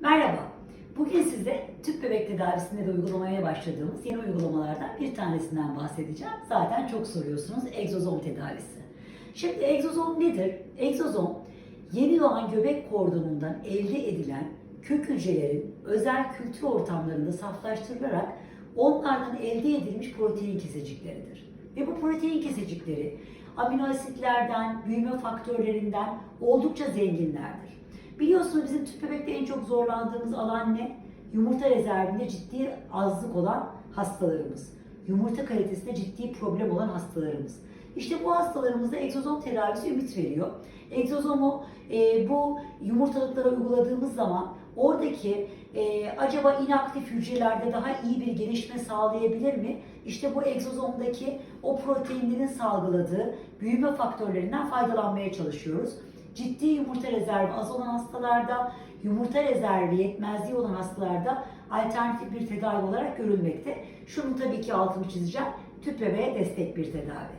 Merhaba. Bugün size tüp bebek tedavisinde de uygulamaya başladığımız yeni uygulamalardan bir tanesinden bahsedeceğim. Zaten çok soruyorsunuz egzozom tedavisi. Şimdi egzozom nedir? Egzozom yeni doğan göbek kordonundan elde edilen kök hücrelerin özel kültür ortamlarında saflaştırılarak onlardan elde edilmiş protein kesecikleridir. Ve bu protein kesecikleri amino asitlerden, büyüme faktörlerinden oldukça zenginlerdir. Biliyorsunuz bizim tüp bebekte en çok zorlandığımız alan ne? Yumurta rezervinde ciddi azlık olan hastalarımız. Yumurta kalitesinde ciddi problem olan hastalarımız. İşte bu hastalarımızda egzozom tedavisi ümit veriyor. Egzozomu e, bu yumurtalıklara uyguladığımız zaman oradaki e, acaba inaktif hücrelerde daha iyi bir gelişme sağlayabilir mi? İşte bu egzozomdaki o proteinlerin salgıladığı büyüme faktörlerinden faydalanmaya çalışıyoruz ciddi yumurta rezervi az olan hastalarda, yumurta rezervi yetmezliği olan hastalarda alternatif bir tedavi olarak görülmekte. Şunu tabii ki altını çizeceğim, tüp bebeğe destek bir tedavi.